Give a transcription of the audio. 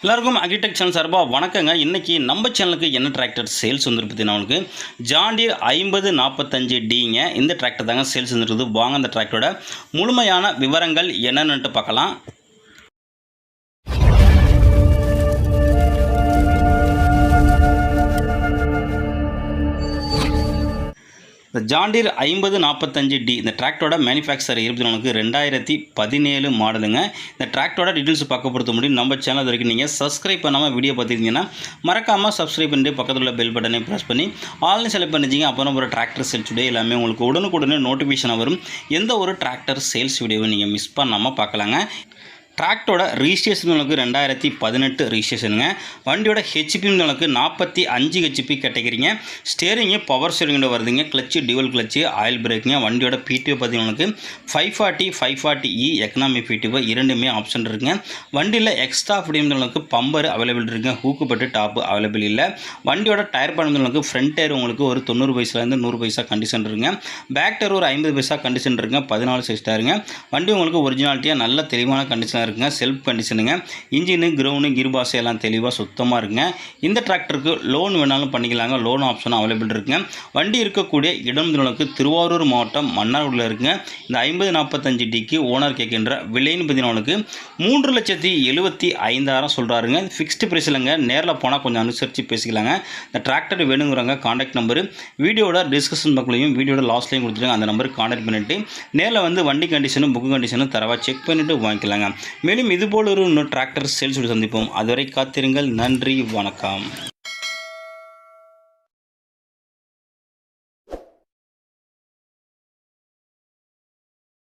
எல்லாருக்கும் agritech channel சார்பாக வணக்கங்க. இன்றைக்கி நம்ம சேனலுக்கு என்ன டிராக்டர் சேல்ஸ் வந்துருப்பது நம்மளுக்கு ஜாண்டியர் ஐம்பது நாற்பத்தஞ்சு டிங்க இந்த டிராக்டர் தாங்க சேல்ஸ் வந்துருக்குது. வாங்க அந்த டிராக்டரோட முழுமையான விவரங்கள் என்னென்னுட்டு பார்க்கலாம். இந்த ஜாண்டீர் ஐம்பது நாற்பத்தஞ்சு டி இந்த டிராக்டரோட மேனுஃபேக்சர் இருபத்தி நாலுக்கு ரெண்டாயிரத்தி பதினேழு மாடலுங்க. இந்த டிராக்டரோட டீட்டெயில்ஸ் பார்க்க பொறுத்த முடியும். நம்ம சேனல் வரைக்கும் நீங்கள் சப்ஸ்கிரைப் பண்ணாமல் வீடியோ பார்த்துருந்தீங்கன்னா மறக்காமல் சப்ஸ்கிரைப் பண்ணிட்டு பக்கத்தில் உள்ள பெல் பட்டனை ப்ரெஸ் பண்ணி ஆன்லைன் செலக்ட் பண்ணிச்சிங்க அப்புறம் ஒரு டிராக்டர் சேல்ஸ் வீடியோ எல்லாமே உங்களுக்கு உடனுக்குடனே நோட்டிஃபிகேஷன் வரும். எந்த ஒரு டிராக்டர் சேல்ஸ் வீடியோவை நீங்கள் மிஸ் பண்ணாமல் பார்க்கலாங்க. டிராக்டோட ரிஜிஸ்ட்ரேஷன் உங்களுக்கு ரெண்டாயிரத்தி பதினெட்டு ரிஜிஸ்ட்ரேஷனுங்க வண்டியோட ஹெச்பி உங்களுக்கு நாற்பத்தி அஞ்சு ஹெச்பி கேட்டகிரிங்க. ஸ்டேரிங்கு பவர் ஸ்டேரிங்கோட வருதுங்க. கிளச்சு டியூவல் கிளச்சு ஆயில் பிரேக்குங்க வண்டியோட பிடிஓ பார்த்தீங்கன்னா உங்களுக்கு five forty five forty E economy PTO இரண்டுமே ஆப்ஷன் இருக்குங்க. வண்டியில் எக்ஸ்ட்ரா உங்களுக்கு பம்பர் அவைலபிள் இருக்குங்க. ஹூக்கு பட்டு டாப்பு அவைலபிள் இல்லை. வண்டியோட டயர் உங்களுக்கு ஃப்ரண்ட் டயர் உங்களுக்கு ஒரு தொண்ணூறு பைசாலேருந்து நூறு பைசா கண்டிஷன் இருக்குங்க. பேக் டயர் ஒரு ஐம்பது பைசா கண்டிஷன் இருக்குங்க. பதினாலு சைஸ் டயருங்க வண்டி உங்களுக்கு ஒரிஜினாலிட்டியாக நல்ல தெளிவான கண்டிஷனாக இருக்குங்க. செல்ஃப் கண்டிஷனுங்க இன்ஜினு கிரவுண்டு கிர்பாஸ் எல்லாம் தெளிவாக சுத்தமாக இருக்குங்க. இந்த டிராக்டருக்கு லோன் வேணாலும் பண்ணிக்கலாங்க. லோன் ஆப்ஷன் அவைலபிள் இருக்குங்க. வண்டி இருக்கக்கூடிய இடம் திருவாரூர் மாவட்டம் மன்னார்குடியில் இருக்குங்க. இந்த ஐம்பது நாற்பத்தஞ்சு டிக்கு ஓனர் கேட்கின்ற விலைன்னு பார்த்தீங்கன்னா மூன்று லட்சத்தி எழுபத்தி ஐந்தாயிரம் சொல்கிறாருங்க ஃபிக்ஸ்டு ப்ரைஸ் இல்லைங்க. நேரில் போனால் கொஞ்சம் அனுசரித்து பேசிக்கலாங்க. இந்த டிராக்டர் வேணுங்கிறவங்க காண்டாக்ட் நம்பரு வீடியோட டிஸ்கஷன் பக்கலையும் வீடியோட லாஸ்ட்லையும் கொடுத்துருங்க. அந்த நம்பருக்கு காண்டாக்ட் பண்ணிவிட்டு நேரில் வந்து வண்டி கண்டிஷனும் புக்கு கண்டிஷனும் தரவாக செக் பண்ணிவிட்டு வாங்கிக்கலாங்க. மேலும் இதுபோல் ஒரு இன்னொரு டிராக்டர் சேல்ஸ் சந்திப்போம். அதுவரை காத்திருங்கள். நன்றி. வணக்கம்.